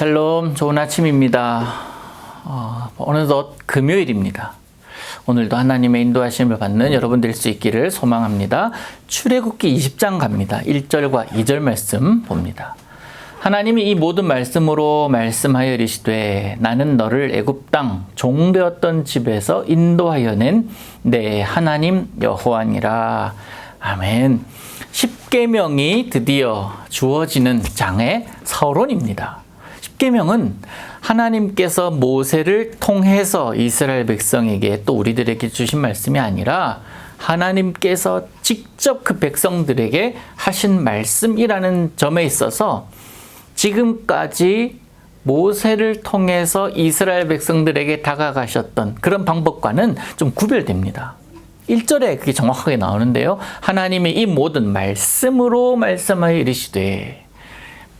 샬롬, 좋은 아침입니다. 어, 어느덧 금요일입니다. 오늘도 하나님의 인도하심을 받는 여러분 될 수 있기를 소망합니다. 출애굽기 20장 갑니다. 1절과 2절 말씀 봅니다. 하나님이 이 모든 말씀으로 말씀하여 이르시되 나는 너를 애굽 땅 종되었던 집에서 인도하여 낸내 하나님 여호와니라. 아멘. 십계명이 드디어 주어지는 장의 서론입니다. 십계명은 하나님께서 모세를 통해서 이스라엘 백성에게 또 우리들에게 주신 말씀이 아니라 하나님께서 직접 그 백성들에게 하신 말씀이라는 점에 있어서 지금까지 모세를 통해서 이스라엘 백성들에게 다가가셨던 그런 방법과는 좀 구별됩니다. 1절에 그게 정확하게 나오는데요. 하나님이 이 모든 말씀으로 말씀하여 이르시되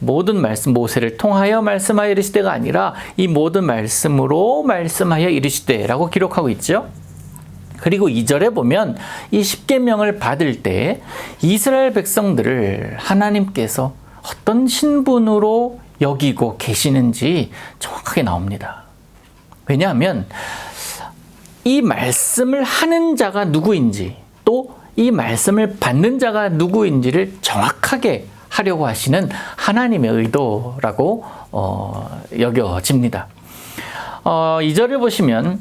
모든 말씀 모세를 통하여 말씀하여 이르시되가 아니라 이 모든 말씀으로 말씀하여 이르시되라고 기록하고 있죠. 그리고 2절에 보면 이 십계명을 받을 때 이스라엘 백성들을 하나님께서 어떤 신분으로 여기고 계시는지 정확하게 나옵니다. 왜냐하면 이 말씀을 하는 자가 누구인지 또 이 말씀을 받는 자가 누구인지를 정확하게 하려고 하시는 하나님의 의도라고 어, 여겨집니다. 어, 2절을 보시면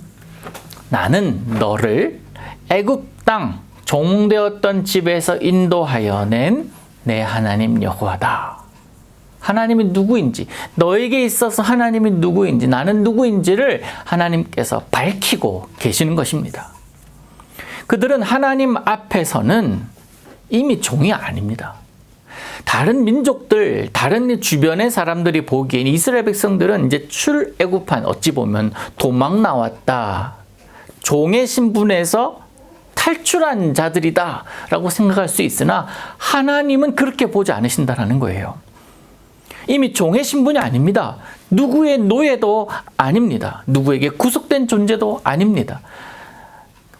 나는 너를 애굽 땅 종되었던 집에서 인도하여 낸 내 하나님 여호와다. 하나님이 누구인지, 너에게 있어서 하나님이 누구인지, 나는 누구인지를 하나님께서 밝히고 계시는 것입니다. 그들은 하나님 앞에서는 이미 종이 아닙니다. 다른 민족들, 다른 주변의 사람들이 보기엔 이스라엘 백성들은 이제 출애굽한 어찌 보면 도망 나왔다. 종의 신분에서 탈출한 자들이다라고 생각할 수 있으나 하나님은 그렇게 보지 않으신다라는 거예요. 이미 종의 신분이 아닙니다. 누구의 노예도 아닙니다. 누구에게 구속된 존재도 아닙니다.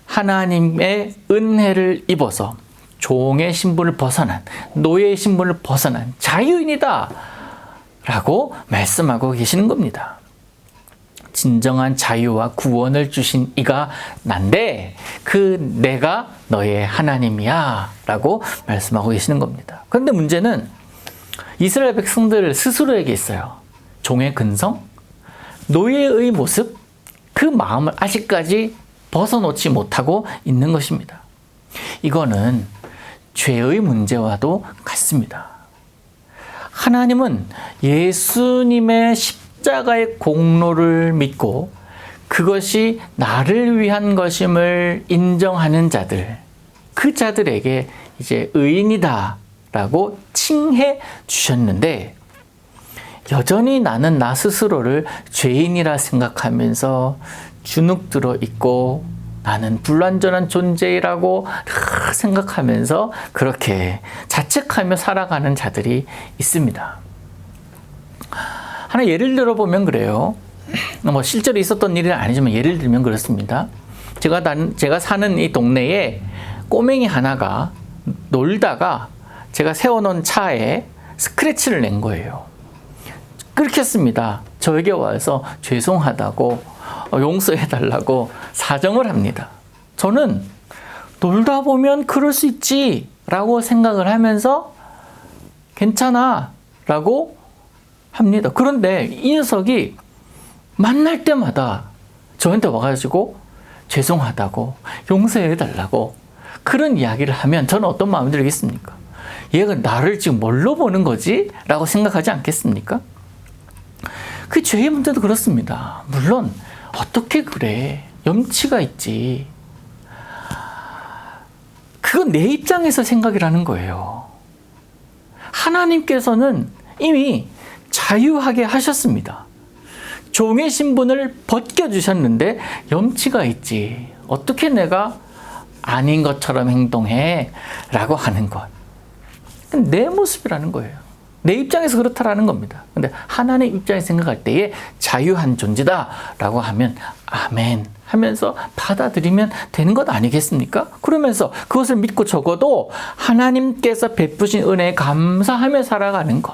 하나님의 은혜를 입어서 종의 신분을 벗어난, 노예의 신분을 벗어난 자유인이다. 라고 말씀하고 계시는 겁니다. 진정한 자유와 구원을 주신 이가 난데 그 내가 너의 하나님이야 라고 말씀하고 계시는 겁니다. 그런데 문제는 이스라엘 백성들 스스로에게 있어요. 종의 근성, 노예의 모습, 그 마음을 아직까지 벗어놓지 못하고 있는 것입니다. 이거는 죄의 문제와도 같습니다. 하나님은 예수님의 십자가의 공로를 믿고 그것이 나를 위한 것임을 인정하는 자들, 그 자들에게 이제 의인이다 라고 칭해 주셨는데, 여전히 나는 나 스스로를 죄인이라 생각하면서 주눅 들어 있고 나는 불완전한 존재라고 생각하면서 그렇게 자책하며 살아가는 자들이 있습니다. 하나 예를 들어 보면 그래요. 뭐 실제로 있었던 일은 아니지만 예를 들면 그렇습니다. 제가 단, 제가 사는 이 동네에 꼬맹이 하나가 놀다가 제가 세워놓은 차에 스크래치를 낸 거예요. 끊겼습니다. 저에게 와서 죄송하다고 용서해달라고 사정을 합니다. 저는 놀다 보면 그럴 수 있지 라고 생각을 하면서 괜찮아 라고 합니다. 그런데 이 녀석이 만날 때마다 저한테 와가지고 죄송하다고 용서해달라고 그런 이야기를 하면 저는 어떤 마음이 들겠습니까? 얘가 나를 지금 뭘로 보는 거지? 라고 생각하지 않겠습니까? 그 죄의 문제도 그렇습니다. 물론 어떻게 그래? 염치가 있지. 그건 내 입장에서 생각이라는 거예요. 하나님께서는 이미 자유하게 하셨습니다. 종의 신분을 벗겨주셨는데 염치가 있지. 어떻게 내가 아닌 것처럼 행동해? 라고 하는 것. 내 모습이라는 거예요. 내 입장에서 그렇다라는 겁니다. 근데 하나님 입장에서 생각할 때에 자유한 존재다라고 하면 아멘 하면서 받아들이면 되는 것 아니겠습니까? 그러면서 그것을 믿고 적어도 하나님께서 베푸신 은혜에 감사하며 살아가는 것.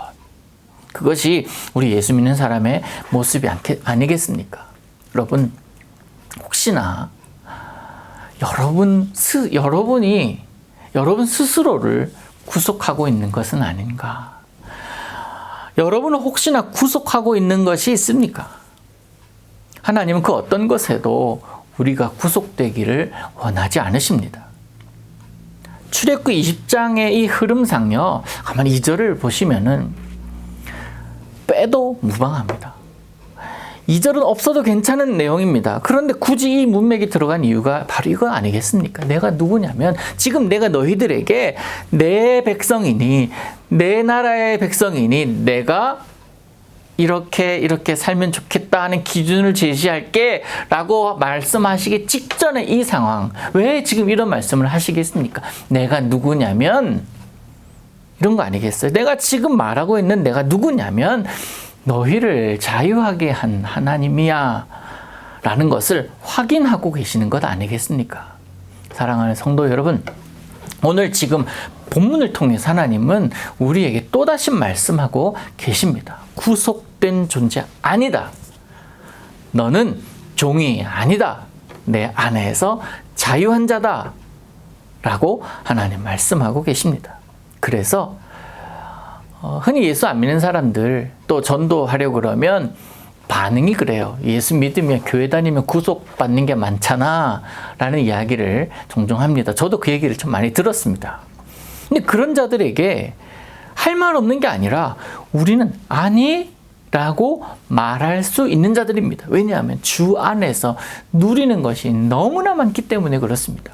그것이 우리 예수 믿는 사람의 모습이 아니겠습니까? 여러분, 혹시나 여러분 스, 여러분이 여러분 스스로를 구속하고 있는 것은 아닌가? 여러분은 혹시나 구속하고 있는 것이 있습니까? 하나님은 그 어떤 것에도 우리가 구속되기를 원하지 않으십니다. 출애굽 20장의 이 흐름상요. 가만히 2절을 보시면은 빼도 무방합니다. 2절은 없어도 괜찮은 내용입니다. 그런데 굳이 이 문맥이 들어간 이유가 바로 이거 아니겠습니까? 내가 누구냐면 지금 내가 너희들에게 내 백성이니 내 나라의 백성이니 내가 이렇게 이렇게 살면 좋겠다 하는 기준을 제시할게 라고 말씀하시기 직전에 이 상황 왜 지금 이런 말씀을 하시겠습니까? 내가 누구냐면 이런 거 아니겠어요? 내가 지금 말하고 있는 내가 누구냐면 너희를 자유하게 한 하나님이야 라는 것을 확인하고 계시는 것 아니겠습니까? 사랑하는 성도 여러분, 오늘 지금 본문을 통해서 하나님은 우리에게 또다시 말씀하고 계십니다. 구속된 존재 아니다. 너는 종이 아니다. 내 안에서 자유한 자다. 라고 하나님 말씀하고 계십니다. 그래서 어, 흔히 예수 안 믿는 사람들 또 전도하려고 그러면 반응이 그래요. 예수 믿으면 교회 다니면 구속받는 게 많잖아. 라는 이야기를 종종 합니다. 저도 그 얘기를 좀 많이 들었습니다. 근데 그런 자들에게 할 말 없는 게 아니라 우리는 아니 라고 말할 수 있는 자들입니다. 왜냐하면 주 안에서 누리는 것이 너무나 많기 때문에 그렇습니다.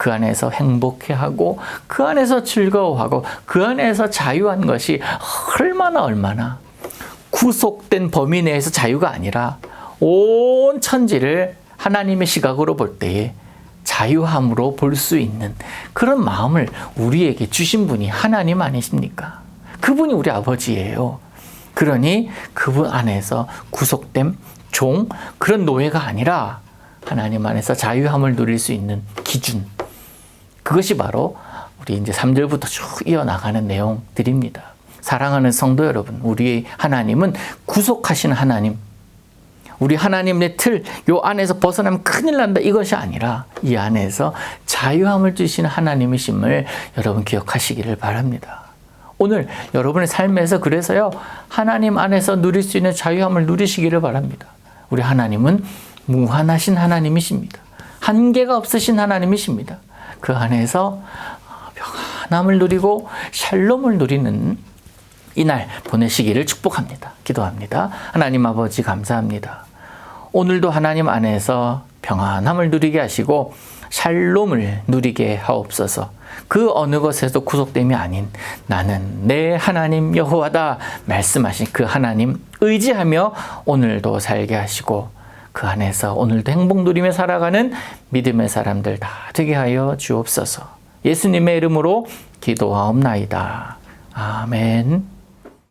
그 안에서 행복해하고 그 안에서 즐거워하고 그 안에서 자유한 것이 얼마나 얼마나 구속된 범위 내에서 자유가 아니라 온 천지를 하나님의 시각으로 볼 때에 자유함으로 볼 수 있는 그런 마음을 우리에게 주신 분이 하나님 아니십니까? 그분이 우리 아버지예요. 그러니 그분 안에서 구속됨, 종, 그런 노예가 아니라 하나님 안에서 자유함을 누릴 수 있는 기준. 그것이 바로 우리 이제 3절부터 쭉 이어나가는 내용들입니다. 사랑하는 성도 여러분, 우리 하나님은 구속하시는 하나님, 우리 하나님의 틀, 요 안에서 벗어나면 큰일 난다. 이것이 아니라 이 안에서 자유함을 주시는 하나님이심을 여러분 기억하시기를 바랍니다. 오늘 여러분의 삶에서 그래서요, 하나님 안에서 누릴 수 있는 자유함을 누리시기를 바랍니다. 우리 하나님은 무한하신 하나님이십니다. 한계가 없으신 하나님이십니다. 그 안에서 평안함을 누리고 샬롬을 누리는 이날 보내시기를 축복합니다. 기도합니다. 하나님 아버지 감사합니다. 오늘도 하나님 안에서 평안함을 누리게 하시고 샬롬을 누리게 하옵소서. 그 어느 것에도 구속됨이 아닌 나는 내 하나님 여호와다 말씀하신 그 하나님 의지하며 오늘도 살게 하시고 그 안에서 오늘도 행복 누리며 살아가는 믿음의 사람들 다 되게 하여 주옵소서. 예수님의 이름으로 기도하옵나이다. 아멘.